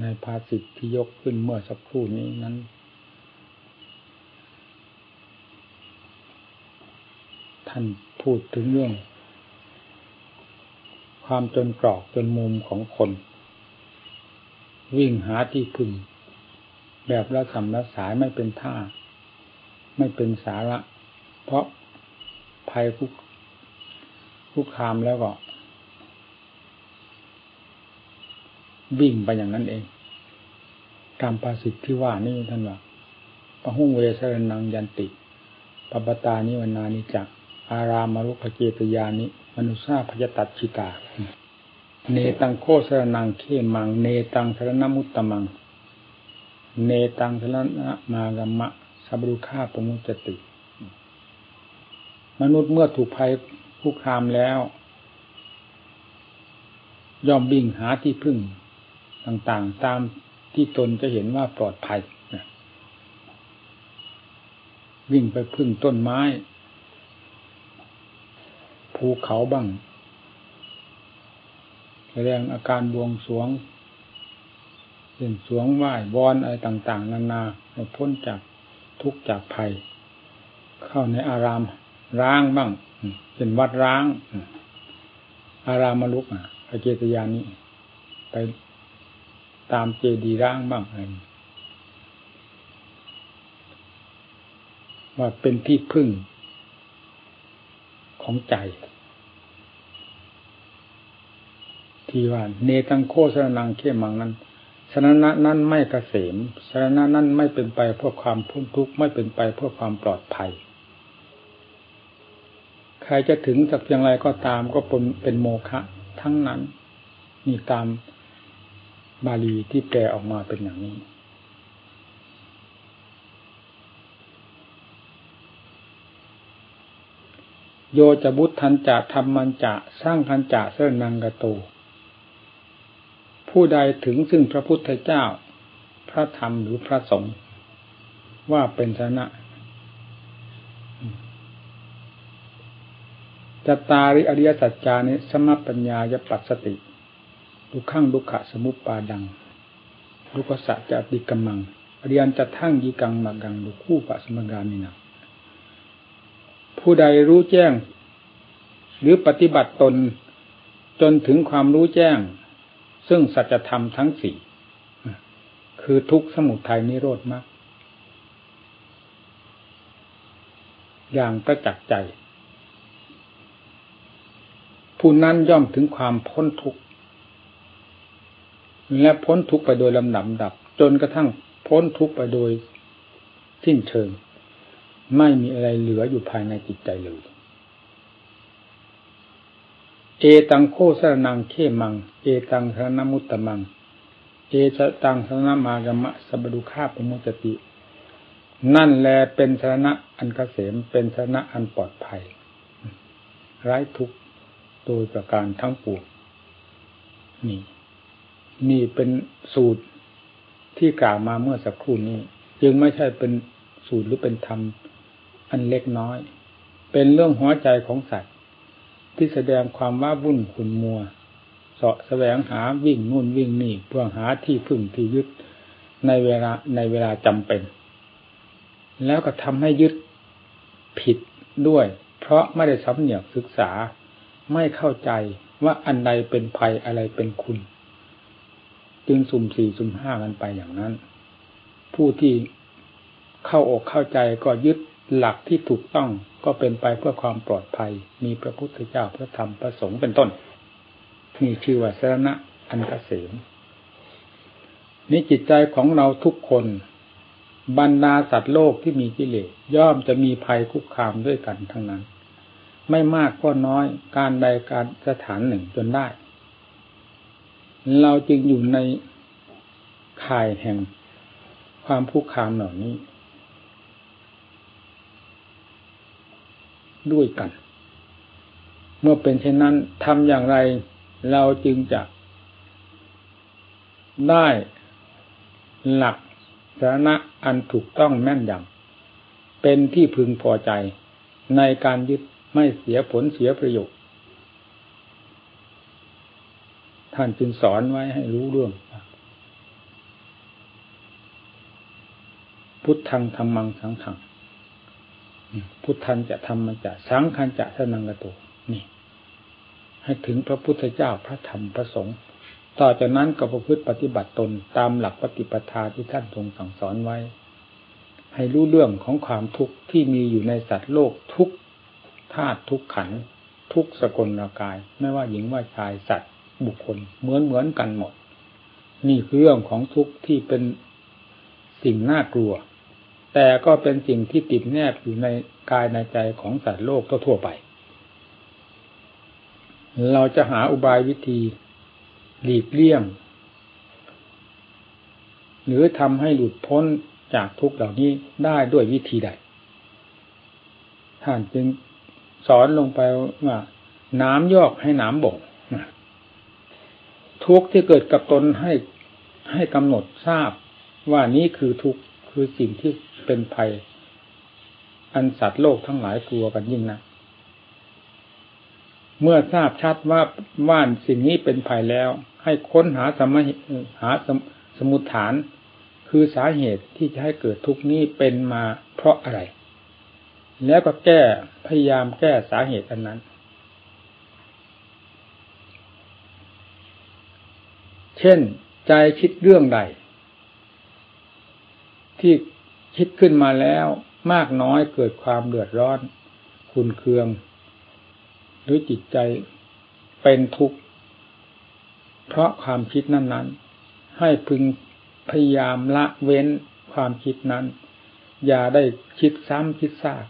ในภาษิตที่ยกขึ้นเมื่อสักครู่นี้นั้น ท่านพูดถึงเรื่อง ความจนกรอกจนมุมของคน วิ่งหาที่พึ่ง แบบละสำละสายไม่เป็นท่า ไม่เป็นสาระ เพราะภัยคุกคุกคามแล้วก็ วิ่งไปอย่างนั้นเองตามภาษิตที่ว่านี่ท่านว่าปะหุ่งเวสรนังยันติปปตานิวนานิจักอารามารุขเจตยานิมนุษาพยตัดชิตา เนตังโคสรนังเขมัง เนตังสรณมุตตมัง เนตังสรณมากรรมะสับรุฆาปมุจติ มนุษย์เมื่อถูกภัยคุกคามแล้ว ย่อมบิ่งหาที่พึ่ง ต่างๆ ตามที่ตนจะเห็นว่าปลอดภัยวิ่งไปพึ่งต้นไม้ ภูเขาบ้าง แสดงอาการบวงสวงเล่นสวงไหว้บอนอะไรต่างๆ นานาให้พ้นจากทุกข์จากภัย เข้าในอารามร้างบ้างเป็นวัดร้าง อารามมลุกอะเจตยานี้ ไป ตามเจดีร้างบ้างอะไรว่าเป็นที่พึ่งของใจ ที่ว่าเนตังโคสรนังเข้มังนั้นสรณะนั้นไม่เกษมสรณะนั้นไม่เป็นไปเพื่อความพ้นทุกข์ไม่เป็นไปเพื่อความปลอดภัย ใครจะถึงสักเพียงไรก็ตามก็เป็นเป็นโมฆะทั้งนั้นนี่ตาม บาลีที่แปลออกมาเป็นอย่างนี้ โยจะบุตทันจะทำมันจะสร้างคันจะเสนังกโต ผู้ใดถึงซึ่งพระพุทธเจ้า พระธรรมหรือพระสงฆ์ว่าเป็นชนะจัตตาริอริยสัจจานิสมปัญญายปัสสติ ดุขังดุขะสมุปปาดังดุขสัจจะติกมังเรียนจะทั้งยีกังมากังดุคู่ปะสมกามินาผู้ใดรู้แจ้ง หรือปฏิบัติตนจนถึงความรู้แจ้ง ซึ่งสัจธรรมทั้งสี่คือทุกสมุทัยนิโรธมากอย่างประจักษ์ใจ ผู้นั้นย่อมถึงความพ้นทุกข์ และพ้นทุกข์ไปโดยลำดับดับ จนกระทั่งพ้นทุกข์ไปโดยสิ้นเชิง ไม่มีอะไรเหลืออยู่ภายในจิตใจเลยเอตังโคสรนังเขมัง เอตังสรณมุตตมัง เอชตังสรณมากรมะสบดุคาปมุจติ นั่นแลเป็นสรณะอันกเกษมเป็นสรณะอันปลอดภัย ไร้ทุกโดยประการทั้งปวงนี่ นี่เป็นสูตรที่กล่าวมาเมื่อสักครู่นี้ จึงไม่ใช่เป็นสูตรหรือเป็นธรรม อันเล็กน้อย เป็นเรื่องหัวใจของสัตว์ที่แสดงความว่าวุ่นขุนมัวเสาะแสวงหาวิ่งนู่นวิ่งนี่เพื่อหาที่พึ่งที่ยึดในเวลาในเวลาจำเป็น แล้วก็ทำให้ยึดผิดด้วย เพราะไม่ได้สำเนียกศึกษาไม่เข้าใจว่าอันใดเป็นภัยอะไรเป็นคุณ จึงสุ่มสี่สุ่มห้ากันไปอย่างนั้น ผู้ที่เข้าอกเข้าใจก็ยึดหลักที่ถูกต้องก็เป็นไปเพื่อความปลอดภัย มีพระพุทธเจ้าพระธรรมพระสงฆ์เป็นต้นนี่ชื่อว่าสรณะอันกเกษมนี่จิตใจของเราทุกคนบรรดาสัตว์โลกที่มีกิเลสย่อมจะมีภัยคุกคามด้วยกันทั้งนั้น ไม่มากก็น้อยการใดการสถานหนึ่งจนได้ เราจึงอยู่ในข่ายแห่งความผู้คามเหล่านี้ ด้วยกัน เมื่อเป็นเช่นนั้นทำอย่างไร เราจึงจะได้หลักสาระอันถูกต้องแม่นยำเป็นที่พึงพอใจในการยึดไม่เสียผลเสียประโยชน์ ท่านจึงสอนไว้ให้รู้เรื่อง พุทธังธรรมังสังขังพุทธันจะทำมันจะสังขันจะสนังกโตนี่ ให้ถึงพระพุทธเจ้าพระธรรมพระสงฆ์ต่อจากนั้นก็ประพฤติปฏิบัติตนตามหลักปฏิปทาที่ท่านทรงสั่งสอนไว้ ให้รู้เรื่องของความทุกข์ที่มีอยู่ในสัตว์โลกทุกธาตุทุกขันทุกสกลกาย ไม่ว่าหญิงว่าชายสัตว์ บุคคลเหมือนเหมือนกันหมด นี่คือเรื่องของทุกข์ที่เป็นสิ่งน่ากลัว แต่ก็เป็นสิ่งที่ติดแนบอยู่ในกายในใจของสัตว์โลกทั่วไป เราจะหาอุบายวิธีหลีกเลี่ยง หรือทำให้หลุดพ้นจากทุกเหล่านี้ได้ด้วยวิธีใด ท่านจึงสอนลงไปว่าน้ำยอกให้น้ำบ่ง ทุกข์ที่เกิดกับตนให้ให้กำหนดทราบว่านี้คือทุกข์คือสิ่งที่เป็นภัย อันสัตว์โลกทั้งหลายกลัวกันยิ่งนะเมื่อทราบชัดว่าว่านสิ่งนี้เป็นภัยแล้ว ให้ค้นหาสมหาสมุทฐาน คือสาเหตุที่จะให้เกิดทุกข์นี้เป็นมาเพราะอะไร แล้วก็แก้พยายามแก้สาเหตุอันนั้น เช่น ใจคิดเรื่องใด ที่คิดขึ้นมาแล้วมากน้อยเกิดความเดือดร้อน คุณเคือง หรือจิตใจเป็นทุกข์ เพราะความคิดนั้น ๆ ให้พึงพยายามละเว้นความคิดนั้น อย่าได้คิดซ้ำคิดซาก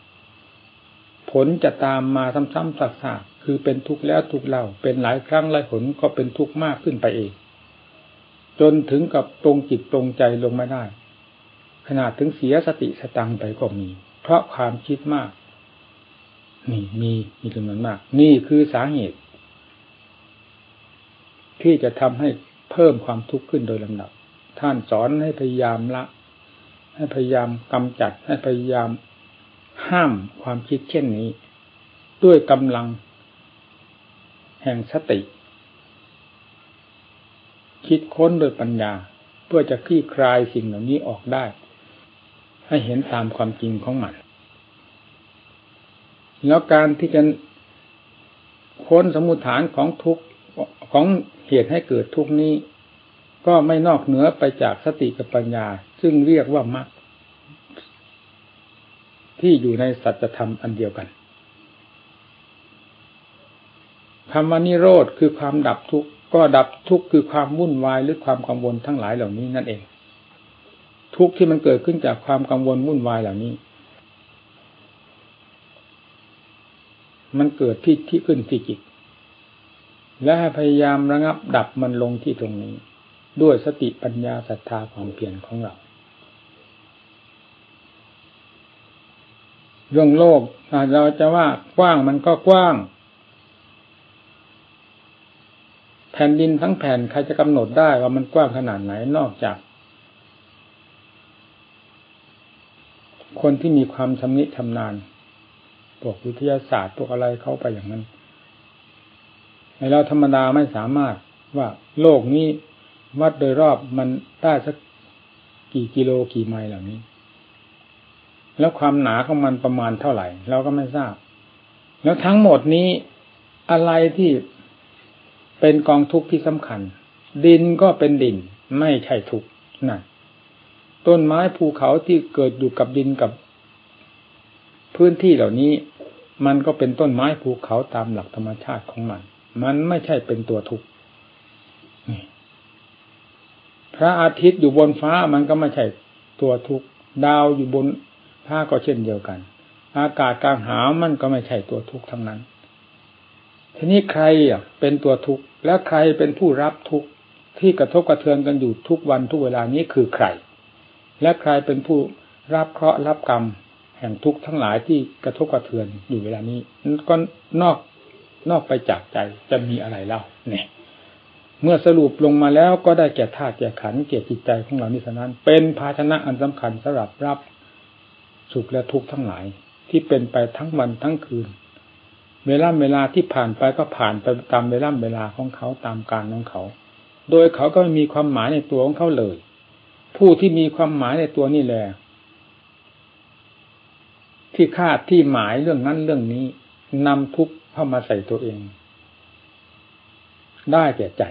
ผลจะตามมาซ้ำๆซากๆคือเป็นทุกข์แล้วทุกข์เล่าเป็นหลายครั้งหลายผลก็เป็นทุกข์มากขึ้นไปเอง จนถึงกับตรงจิตตรงใจลงไม่ได้ ขนาดถึงเสียสติสตังไปก็มี เพราะความคิดมาก นี่มีมีจำนวนมาก นี่คือสาเหตุ ที่จะทำให้เพิ่มความทุกข์ขึ้นโดยลำดับ ท่านสอนให้พยายามละ ให้พยายามกำจัด ให้พยายามห้ามความคิดเช่นนี้ ด้วยกำลัง แห่งสติ คิดค้นโดยปัญญา เพื่อจะคลี่คลายสิ่งเหล่านี้ออกได้ ให้เห็นตามความจริงของมัน แล้วการที่จะค้นสมุฐานของทุกของเหตุให้เกิดทุกนี้ ก็ไม่นอกเหนือไปจากสติกับปัญญา ซึ่งเรียกว่ามรรคที่อยู่ในสัจธรรมอันเดียวกันคำว่านิโรธคือความดับทุกข์ ก็ดับทุกข์คือความวุ่นวายหรือความกังวลทั้งหลายเหล่านี้นั่นเอง ทุกข์ที่มันเกิดขึ้นจากความกังวลวุ่นวายเหล่านี้ มันเกิดที่ที่ขึ้นที่จิต และพยายามระงับดับมันลงที่ตรงนี้ ด้วยสติปัญญาศรัทธาความเพียรของเราเรื่องโลกเราจะว่ากว้างมันก็กว้าง แผ่นดินทั้งแผ่นใครจะกำหนดได้ว่ามันกว้างขนาดไหนนอกจาก คนที่มีความชำนิชำนาญพวกวิทยาศาสตร์พวกอะไรเข้าไปอย่างนั้นในเราธรรมดาไม่สามารถว่าโลกนี้วัดโดยรอบมันได้สักกี่กิโลกี่ไมล์เหล่านี้ แล้วความหนาของมันประมาณเท่าไหร่ เราก็ไม่ทราบ แล้วทั้งหมดนี้อะไรที่ เป็นกองทุกข์ที่สำคัญ ดินก็เป็นดิน ไม่ใช่ทุกข์นั่นต้นไม้ภูเขาที่เกิดอยู่กับดินกับ พื้นที่เหล่านี้ มันก็เป็นต้นไม้ภูเขาตามหลักธรรมชาติของมัน มันไม่ใช่เป็นตัวทุกข์พระอาทิตย์อยู่บนฟ้ามันก็ไม่ใช่ตัวทุกข์ดาวอยู่บนผ้าก็เช่นเดียวกัน อากาศกลางหาวมันก็ไม่ใช่ตัวทุกข์ทั้งนั้น ทีนี้ใครอะเป็นตัวทุกข์และใครเป็นผู้รับทุกข์ที่กระทบกระเทือนกันอยู่ทุกวันทุกเวลานี้คือใคร และใครเป็นผู้รับเคราะห์รับกรรม แห่งทุกข์ทั้งหลายที่กระทบกระเทือนอยู่เวลานี้ก็นอกนอกไปจากใจจะมีอะไรเล่าเนี่ยเมื่อสรุปลงมาแล้วก็ได้แก่ธาตุแก่ขันเกี่ยจิตใจของเรานี้เท่านั้น เป็นภาชนะอันสำคัญสำหรับรับสุขและทุกข์ทั้งหลาย ที่เป็นไปทั้งวันทั้งคืน เวลาเวลาที่ผ่านไปก็ผ่านไปตามเวลาเวลาของเขาตามการของเขา โดยเขาก็ไม่มีความหมายในตัวของเขาเลย ผู้ที่มีความหมายในตัวนี่แหละที่คาดที่หมายเรื่องนั้นเรื่องนี้นำทุกข์เข้ามาใส่ตัวเอง ได้แก่ใจ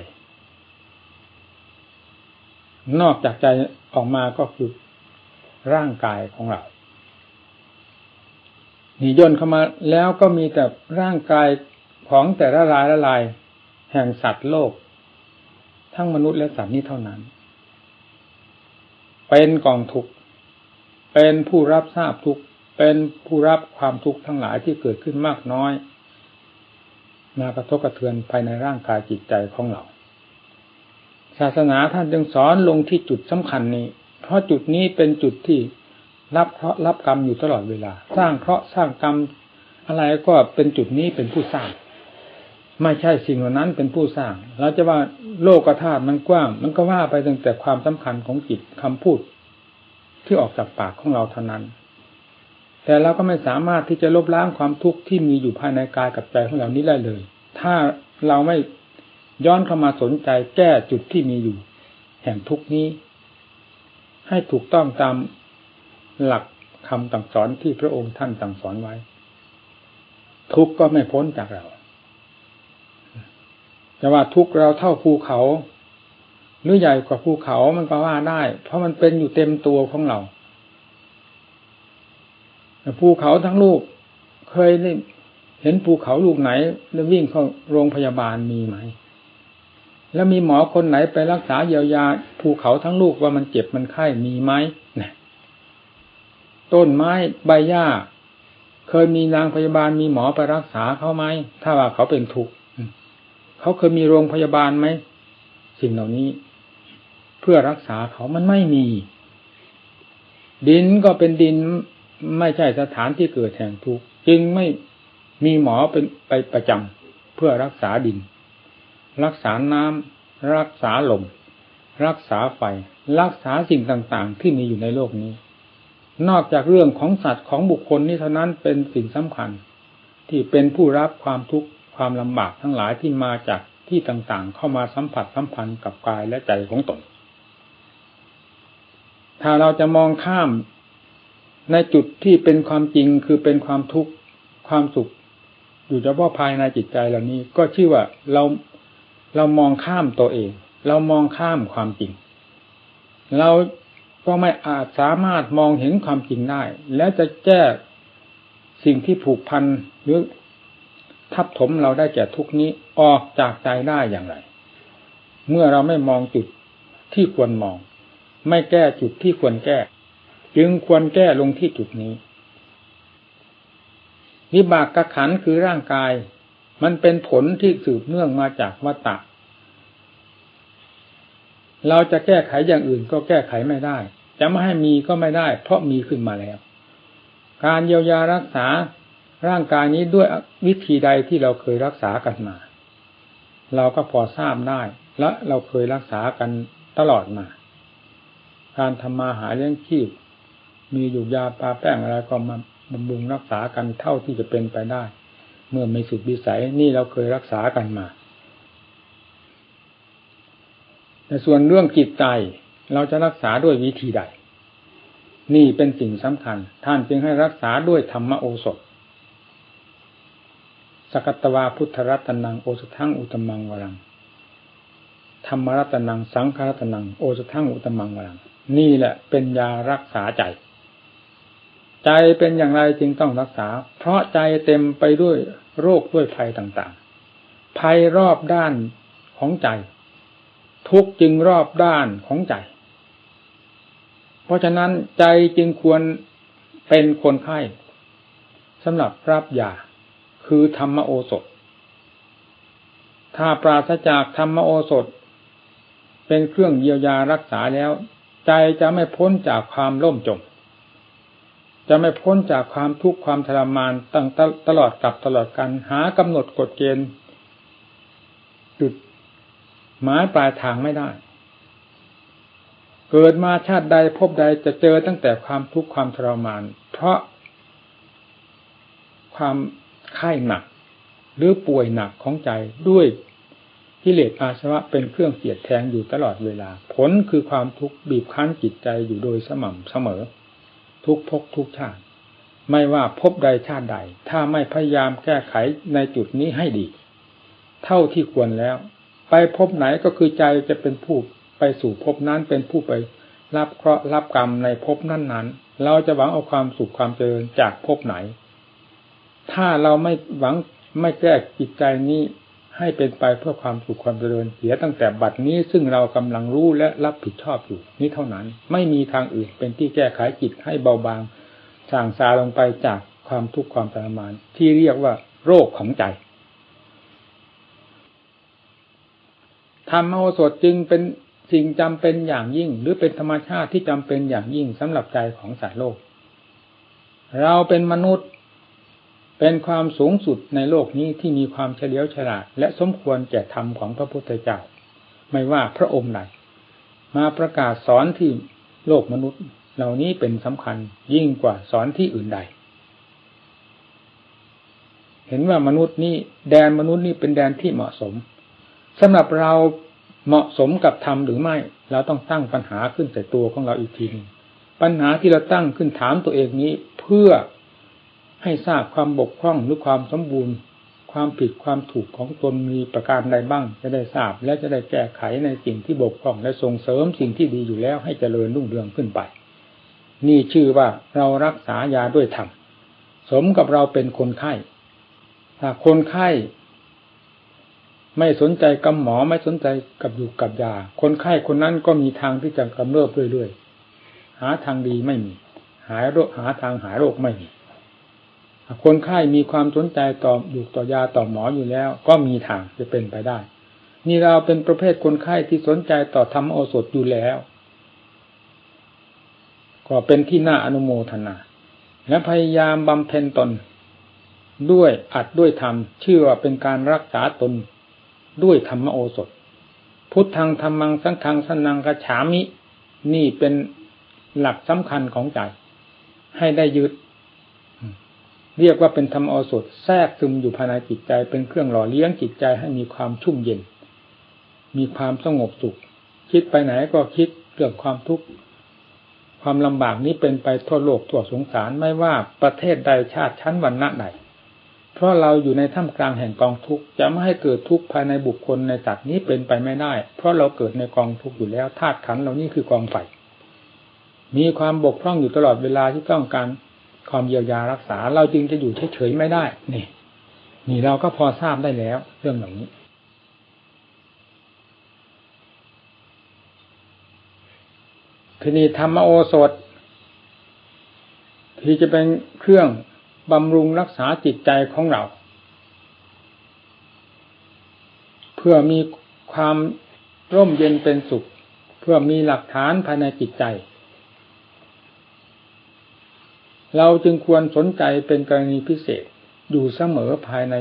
นอกจากใจออกมาก็คือร่างกายของเรา นี่ย่นเข้ามาแล้วก็มีแต่ร่างกายของแต่ละลายละลาย แห่งสัตว์โลก ทั้งมนุษย์และสัตว์นี้เท่านั้น เป็นกองทุกข์เป็นผู้รับทราบทุกข์เป็นผู้รับความทุกข์ทั้งหลายที่เกิดขึ้นมากน้อย มากระทบกระเทือนภายในร่างกายจิตใจของเรา ศาสนาท่านจึงสอนลงที่จุดสำคัญนี้ เพราะจุดนี้เป็นจุดที่ รับเคราะห์รับกรรมอยู่ตลอดเวลา สร้างเคราะห์สร้างกรรมอะไรก็เป็นจุดนี้เป็นผู้สร้าง ไม่ใช่สิ่งเหล่านั้นเป็นผู้สร้างเราจะว่าโลกธาตุมันกว้าง มันก็ว่าไปตั้งแต่ความสำคัญของจิตคำพูด ที่ออกจากปากของเราเท่านั้น แต่เราก็ไม่สามารถที่จะลบล้างความทุกข์ที่มีอยู่ภายในกายกับใจของเรานี้ได้เลย ถ้าเราไม่ย้อนเข้ามาสนใจแก้จุดที่มีอยู่ แห่งทุกนี้ ให้ถูกต้องตาม หลักคำต่างสอนที่พระองค์ท่านต่างสอนไว้ ทุกก็ไม่พ้นจากเราจะว่าทุกเราเท่าภูเขาหรือใหญ่กว่าภูเขามันก็ว่าได้ เพราะมันเป็นอยู่เต็มตัวของเราภูเขาทั้งลูก เคยได้เห็นภูเขาลูกไหน แล้ววิ่งเข้าโรงพยาบาลมีไหม แล้วมีหมอคนไหนไปรักษาเยียวยาภูเขาทั้งลูกว่ามันเจ็บมันไข้มีไหมเนี่ย ต้นไม้ใบหญ้า เคยมีนางพยาบาลมีหมอไปรักษาเขาไหม ถ้าว่าเขาเป็นทุกข์เขาเคยมีโรงพยาบาลไหม สิ่งเหล่านี้ เพื่อรักษาเขามันไม่มี ดินก็เป็นดินไม่ใช่สถานที่เกิดแห่งทุกข์จึงไม่มีหมอเป็นไปประจำเพื่อรักษาดิน รักษาน้ำรักษาลม รักษาไฟ รักษาสิ่งต่างๆ ที่มีอยู่ในโลกนี้ นอกจากเรื่องของสัตว์ของบุคคลนี้เท่านั้นเป็นสิ่งสำคัญ ที่เป็นผู้รับความทุกข์ความลำบากทั้งหลายที่มาจากที่ต่างๆ เข้ามาสัมผัสสัมพันธ์กับกายและใจของตน ถ้าเราจะมองข้ามในจุดที่เป็นความจริงคือเป็นความทุกข์ความสุข อยู่เฉพาะภายในจิตใจเหล่านี้ ก็ชื่อว่าเราเรามองข้ามตัวเอง เรามองข้ามความจริง เรา ก็ไม่อาจสามารถมองเห็นความจริงได้ และจะแก้สิ่งที่ผูกพันหรือทับถมเราได้แก่ทุกนี้ออกจากใจได้อย่างไร เมื่อเราไม่มองจุดที่ควรมอง ไม่แก้จุดที่ควรแก้ จึงควรแก้ลงที่จุดนี้วิบากกระขันคือร่างกาย มันเป็นผลที่สืบเนื่องมาจากวัตตะ เราจะแก้ไขอย่างอื่นก็แก้ไขไม่ได้ จะไม่ให้มีก็ไม่ได้ เพราะมีขึ้นมาแล้ว การเยียวยารักษาร่างกายนี้ด้วยวิธีใดที่เราเคยรักษากันมา เราก็พอทราบได้ และเราเคยรักษากันตลอดมา การทำมาหาเลี้ยงชีพ มีอยู่ยาปลาแป้งอะไรก็มาบำรุงรักษากันเท่าที่จะเป็นไปได้ เมื่อไม่สุดวิสัยนี่เราเคยรักษากันมา แต่ส่วนเรื่องจิตใจเราจะรักษาด้วยวิธีใด นี่เป็นสิ่งสำคัญ ท่านจึงให้รักษาด้วยธรรมโอสถ สกัตวาพุทธรัตนังโอสทังอุตมังวรัง ธรรมรัตนังสังฆรัตนังโอสทังอุตมังวรัง นี่แหละเป็นยารักษาใจ ใจเป็นอย่างไรจึงต้องรักษา เพราะใจเต็มไปด้วยโรคด้วยภัยต่างๆ ภัยรอบด้านของใจ ทุกจึงรอบด้านของใจ เพราะฉะนั้นใจจึงควรเป็นคนไข้สำหรับรับยาคือธรรมโอสถ ถ้าปราศจากธรรมโอสถ เป็นเครื่องเยียวยารักษาแล้ว ใจจะไม่พ้นจากความล่มจม จะไม่พ้นจากความทุกข์ความทรมานตั้งตลอดกับตลอดกันหากำหนดกฎเกณฑ์จุด หมายปลายทางไม่ได้ เกิดมาชาติใดพบใดจะเจอตั้งแต่ความทุกข์ความทรมาน เพราะ ความไข้หนัก หรือป่วยหนักของใจด้วยกิเลสอาสวะเป็นเครื่องเสียดแทงอยู่ตลอดเวลา ผลคือความทุกข์บีบคั้นจิตใจอยู่โดยสม่ำเสมอ ทุกภพทุกชาติ ไม่ว่าพบใดชาติใด ถ้าไม่พยายามแก้ไขในจุดนี้ให้ดี เท่าที่ควรแล้ว ไปพบไหนก็คือใจจะเป็นผู้ไปสู่พบนั้นเป็นผู้ไปรับเคราะห์รับกรรมในพบนั้นๆ เราจะหวังเอาความสุขความเจริญจากพบไหน ถ้าเราไม่หวังไม่แก้จิตใจนี้ให้เป็นไปเพื่อความสุขความเจริญเสียตั้งแต่บัดนี้ซึ่งเรากำลังรู้และรับผิดชอบอยู่นี้เท่านั้น ไม่มีทางอื่นเป็นที่แก้ไขจิตให้เบาบางสางซาลงไปจากความทุกข์ความทรมาน ที่เรียกว่าโรคของใจ ธรรมโอสถจึงเป็นสิ่งจำเป็นอย่างยิ่ง หรือเป็นธรรมชาติที่จำเป็นอย่างยิ่งสำหรับใจของสัตว์โลก เราเป็นมนุษย์เป็นความสูงสุดในโลกนี้ที่มีความเฉลียวฉลาด และสมควรแก่ธรรมของพระพุทธเจ้า ไม่ว่าพระองค์ใดมาประกาศสอนที่โลกมนุษย์ เหล่านี้เป็นสำคัญยิ่งกว่าสอนที่อื่นใด เห็นว่ามนุษย์นี่แดนมนุษย์นี่เป็นแดนที่เหมาะสม สำหรับเราเหมาะสมกับธรรมหรือไม่ เราต้องตั้งปัญหาขึ้นใส่ตัวของเราอีกทีนึงปัญหาที่เราตั้งขึ้นถามตัวเองนี้เพื่อให้ทราบความบกพร่องหรือความสมบูรณ์ ความผิดความถูกของตนมีประการใดบ้าง จะได้ทราบและจะได้แก้ไขในสิ่งที่บกพร่องและส่งเสริมสิ่งที่ดีอยู่แล้วให้เจริญรุ่งเรืองขึ้นไป นี่ชื่อว่าเรารักษายาด้วยธรรมสมกับเราเป็นคนไข้ถ้าคนไข้ ไม่สนใจกับหมอไม่สนใจกับอยู่กับยา คนไข้คนนั้นก็มีทางที่จะกำเริบเรื่อยๆหาทางดีไม่มี หายโรคหาทางหายโรคไม่มีคนไข้มีความสนใจต่ออยู่ต่อยาต่อหมออยู่แล้ว ก็มีทางจะเป็นไปได้ นี่เราเป็นประเภทคนไข้ที่สนใจต่อธรรมโอสถอยู่แล้ว ก็เป็นที่น่าอนุโมทนา และพยายามบำเพ็ญตนด้วยอัดด้วยธรรมเชื่อว่าเป็นการรักษาตน ด้วยธรรมโอสถ พุทธังธรรมังสังฆังสนังกระฉามิ นี่เป็นหลักสำคัญของใจ ให้ได้ยึด เรียกว่าเป็นธรรมโอสดแทรกซึมอยู่ภายในจิตใจ เป็นเครื่องหล่อเลี้ยงจิตใจให้มีความชุ่มเย็น มีความสงบสุข คิดไปไหนก็คิดเรื่องความทุกข์ความลำบากนี้เป็นไปทั่วโลกทั่วสงสารไม่ว่าประเทศใดชาติชั้นวรรณะใด เพราะเราอยู่ในท่ามกลางแห่งกองทุกข์จะไม่ให้เกิดทุกข์ภายในบุคคลในสัตว์นี้เป็นไปไม่ได้ เพราะเราเกิดในกองทุกข์อยู่แล้วธาตุขันเหล่านี้คือกองไฟมีความบกพร่องอยู่ตลอดเวลาที่ต้องการความเยียวยารักษา เราจึงจะอยู่เฉยๆไม่ได้ นี่ นี่เราก็พอทราบได้แล้ว เรื่องเหล่านี้ทีนี้ธรรมโอสถ ที่จะเป็นเครื่อง บำรุงรักษาจิตใจของเรา เพื่อมีความร่มเย็นเป็นสุข เพื่อมีหลักฐานภายในจิตใจ เราจึงควรสนใจเป็นกรณีพิเศษอยู่เสมอภายใน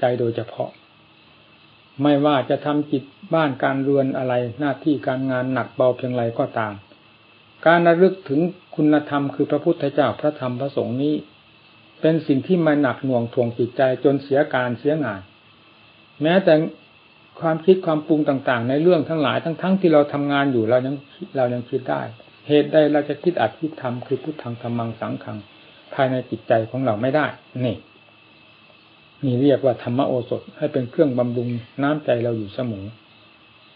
ใจโดยเฉพาะ ไม่ว่าจะทำจิตบ้านการเรือนอะไรหน้าที่การงานหนักเบาเพียงไรก็ตาม การระลึกถึงคุณธรรมคือพระพุทธเจ้าพระธรรมพระสงฆ์นี้ เป็นสิ่งที่มาหนักหน่วงทวงจิตใจจนเสียการเสียงาน แม้แต่ความคิดความปรุงต่าง ๆ ในเรื่องทั้งหลายทั้งๆทที่เราทำงานอยู่เรายังเรายังคิดได้ เหตุใดเราจะคิดอัดคิดทำคือพุทธังธรรมังสังขัง ภายในจิตใจของเราไม่ได้นี่นี่เรียกว่าธรรมโอสถให้เป็นเครื่องบำรุงน้ำใจเราอยู่เสมอ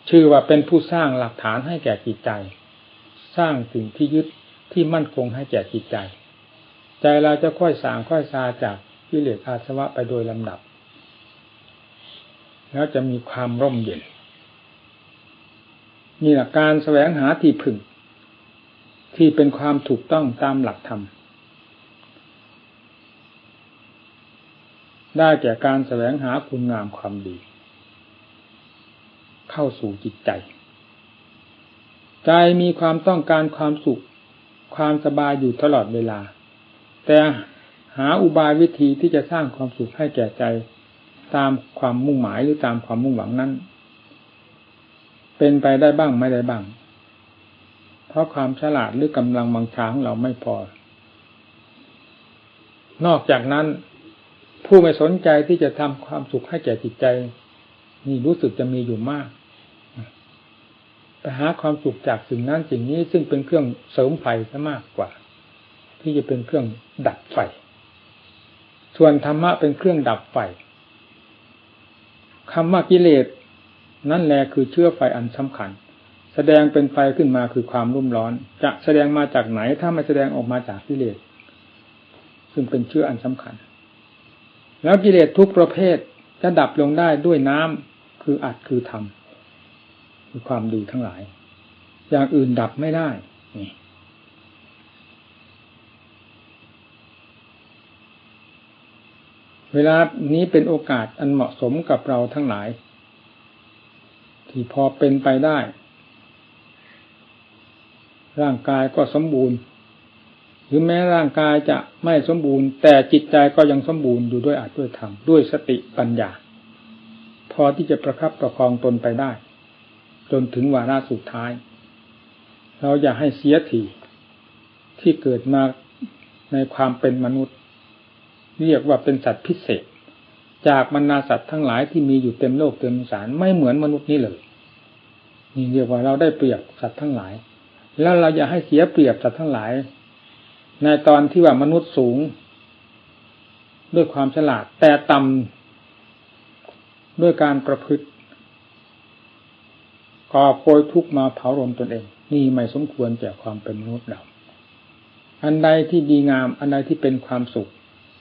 ชื่อว่าเป็นผู้สร้างหลักฐานให้แก่จิตใจ สร้างสิ่งที่ยึดที่มั่นคงให้แก่จิตใจ ใจเราจะค่อยสางค่อยซาจากกิเลสอาสวะไปโดยลำดับ แล้วจะมีความร่มเย็นนี่แหละการแสวงหาที่พึ่ง ที่เป็นความถูกต้องตามหลักธรรม ได้แก่การแสวงหาคุณงามความดี เข้าสู่จิตใจ ใจมีความต้องการความสุข ความสบายอยู่ตลอดเวลา แต่หาอุบายวิธีที่จะสร้างความสุขให้แก่ใจ ตามความมุ่งหมายหรือตามความมุ่งหวังนั้น เป็นไปได้บ้างไม่ได้บ้าง เพราะความฉลาดหรือกำลังบังชาของเราไม่พอ นอกจากนั้น ผู้ไม่สนใจที่จะทำความสุขให้แก่จิตใจ นี่รู้สึกจะมีอยู่มากไปหาความสุขจากสิ่งนั้นสิ่งนี้ซึ่งเป็นเครื่องเสริมไฟซะมากกว่า ที่จะเป็นเครื่องดับไฟ ส่วนธรรมะเป็นเครื่องดับไฟคำว่ากิเลสนั่นแหละคือเชื้อไฟอันสำคัญ แสดงเป็นไฟขึ้นมาคือความรุ่มร้อน จะแสดงมาจากไหนถ้าไม่แสดงออกมาจากกิเลสซึ่งเป็นเชื้ออันสำคัญ แล้วกิเลสทุกประเภทจะดับลงได้ด้วยน้ำคืออัดคือทำคือความดีทั้งหลาย อย่างอื่นดับไม่ได้นี่ เวลานี้เป็นโอกาสอันเหมาะสมกับเราทั้งหลาย ที่พอเป็นไปได้ ร่างกายก็สมบูรณ์ หรือแม้ร่างกายจะไม่สมบูรณ์ แต่จิตใจก็ยังสมบูรณ์อยู่ด้วยอาจด้วยธรรมด้วยสติปัญญา พอที่จะประคับประคองตนไปได้ จนถึงวาระสุดท้าย เราอย่าให้เสียทีที่เกิดมาในความเป็นมนุษย์ เรียกว่าเป็นสัตว์พิเศษ จากบรรดาสัตว์ทั้งหลายที่มีอยู่เต็มโลกเต็มสารไม่เหมือนมนุษย์นี้เลยนี่เรียกว่าเราได้เปรียบสัตว์ทั้งหลาย แล้วเราอย่าให้เสียเปรียบสัตว์ทั้งหลาย ในตอนที่ว่ามนุษย์สูง ด้วยความฉลาด แต่ต่ำด้วยการประพฤติก่อโพยทุกมาเผารมตนเอง นี่ไม่สมควรแก่ความเป็นมนุษย์เราอันใดที่ดีงาม อันใดที่เป็นความสุข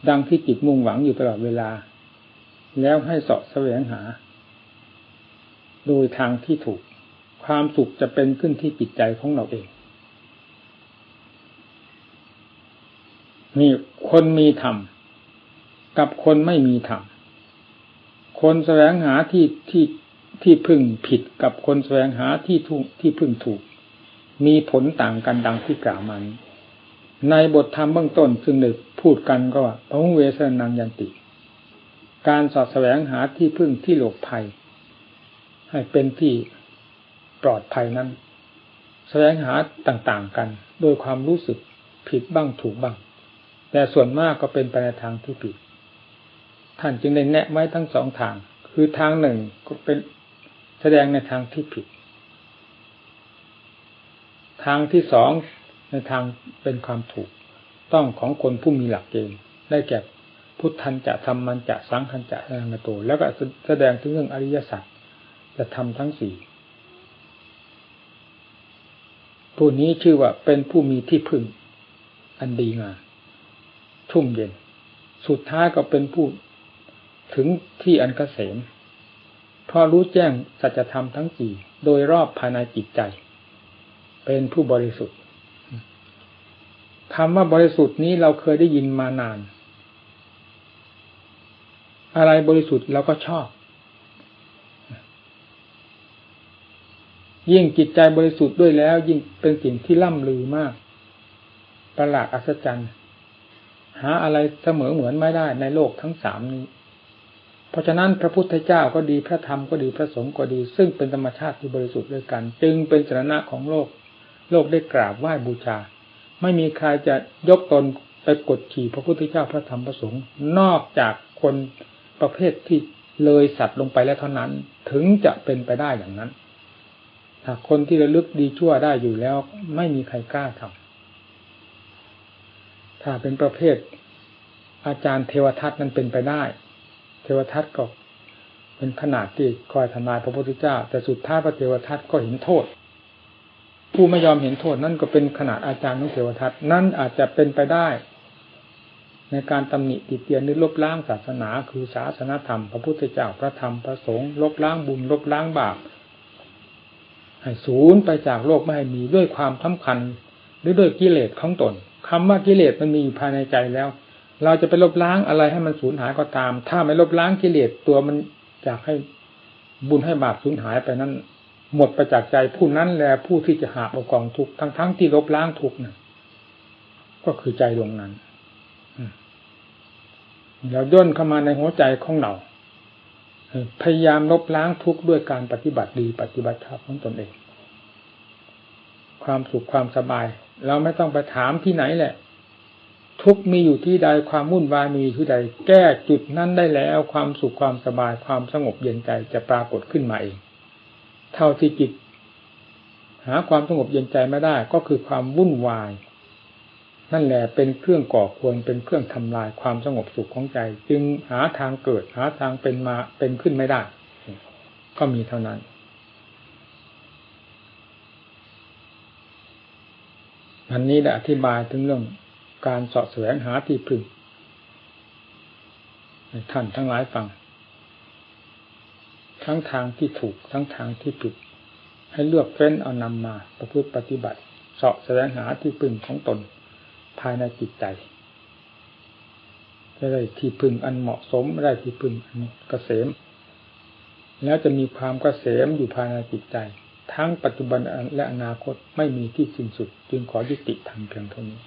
ดังที่จิตมุ่งหวังอยู่ตลอดเวลา แล้วให้สาะแสวงหา โดยทางที่ถูก ความสุขจะเป็นขึ้นที่จิตใจของเราเอง นี่คนมีธรรมกับคนไม่มีธรรม คนแสวงหาที่ที่ที่พึ่งผิดกับคนแสวงหาที่ถูกที่พึ่งถูก มีผลต่างกันดังที่กล่าวมานี้ ในบทธรรมเบื้องต้นซึ่งได้พูดกันก็ว่าพระหุเวสนังยันติ การสอดแสวงหาที่พึ่งที่หลบภัย ให้เป็นที่ปลอดภัยนั้น แสวงหาต่างๆกัน โดยความรู้สึกผิดบ้างถูกบ้าง แต่ส่วนมากก็เป็นไปในทางที่ผิด ท่านจึงได้แนะไว้ทั้งสองทาง คือทางหนึ่งก็เป็นแสดงในทางที่ผิด ทางที่สอง ในทางเป็นความถูก ต้องของคนผู้มีหลักเกณฑ์ได้แก่พุทธันจะทำมันจะสังคันจะนังโต แล้วก็แสดงถึงเรื่องอริยสัจจะทำทั้งสี่ผู้นี้ชื่อว่าเป็นผู้มีที่พึ่ง อันดีงามชุ่มเย็น สุดท้ายก็เป็นผู้ถึงที่อันกเกษมเพราะรู้แจ้งสัจธรรมทั้งสี่โดยรอบภายในจิตใจ เป็นผู้บริสุทธิ์ คำว่าบริสุทธิ์นี้เราเคยได้ยินมานาน อะไรบริสุทธิ์เราก็ชอบ ยิ่งจิตใจบริสุทธิ์ด้วยแล้ว ยิ่งเป็นสิ่งที่ล่ำลือมาก ประหลาดอัศจรรย์ หาอะไรเสมอเหมือนไม่ได้ในโลกทั้งสามนี้ เพราะฉะนั้นพระพุทธเจ้าก็ดีพระธรรมก็ดีพระสงฆ์ก็ดี ซึ่งเป็นธรรมชาติที่บริสุทธิ์ด้วยกัน จึงเป็นสรณะของโลก โลกได้กราบไหว้บูชา ไม่มีใครจะยกตนไปกดขี่พระพุทธเจ้าพระธรรมพระสงฆ์นอกจากคนประเภทที่เลยสัตว์ลงไปแล้วเท่านั้น ถึงจะเป็นไปได้อย่างนั้นหากคนที่ระลึกดีชั่วได้อยู่แล้ว ไม่มีใครกล้าทำถ้าเป็นประเภท อาจารย์เทวทัตนั้นเป็นไปได้ เทวทัตก็เป็นขนาดที่คอยทำลายพระพุทธเจ้า แต่สุดท้ายพระเทวทัตก็เห็นโทษ ผู้ไม่ยอมเห็นโทษนั่นก็เป็นขนาดอาจารย์ของเทวทัตนั่นอาจจะเป็นไปได้ ในการตำหนิติเตียนหรือลบล้างศาสนา คือศาสนาธรรม พระพุทธเจ้าพระธรรมพระสงฆ์ลบล้างบุญลบล้างบาปให้สูญไปจากโลกไม่ให้มีด้วยความสำคัญ หรือด้วยกิเลสของตนคำว่ากิเลสมันมีอยู่ภายในใจแล้ว เราจะไปลบล้างอะไรให้มันสูญหายก็ตาม ถ้าไม่ลบล้างกิเลสตัวมันอยากให้บุญให้บาปสูญหายไปนั้น หมดประจากใจผู้นั้นแลผู้ที่จะหาเอากองทุกทั้งทั้งที่ลบล้างทุกนะก็คือใจดวงนั้นเราย่นเข้ามาในหัวใจของเราพยายามลบล้างทุกข์ด้วยการปฏิบัติดีปฏิบัติธรรมของตนเอง ความสุขความสบาย เราไม่ต้องไปถามที่ไหนแหละ ทุกมีอยู่ที่ใดความวุ่นวายมีที่ใด แก้จุดนั้นได้แล้ว ความสุขความสบายความสงบเย็นใจจะปรากฏขึ้นมาเอง เท่าที่จิต หาความสงบเย็นใจไม่ได้ ก็คือความวุ่นวาย นั่นแหละเป็นเครื่องก่อควรเป็นเครื่องทำลายความสงบสุขของใจ จึงหาทางเกิด หาทางเป็นมาเป็นขึ้นไม่ได้ ก็มีเท่านั้นอันนี้ได้อธิบายถึงเรื่องการสอบแสวงหาที่พึ่งให้ท่านทั้งหลายฟัง ทั้งทางที่ถูกทั้งทางที่ผิด ให้เลือกเฟ้นเอานำมาประพฤติปฏิบัติเสาะแสวงหาที่พึ่งของตนภายในจิตใจจะได้ที่พึ่งอันเหมาะสมได้ที่พึ่งอันเกษม แล้วจะมีความเกษมอยู่ภายในจิตใจ ทั้งปัจจุบันและอนาคตไม่มีที่สิ้นสุด จึงขอยุติธรรมเพียงเท่านี้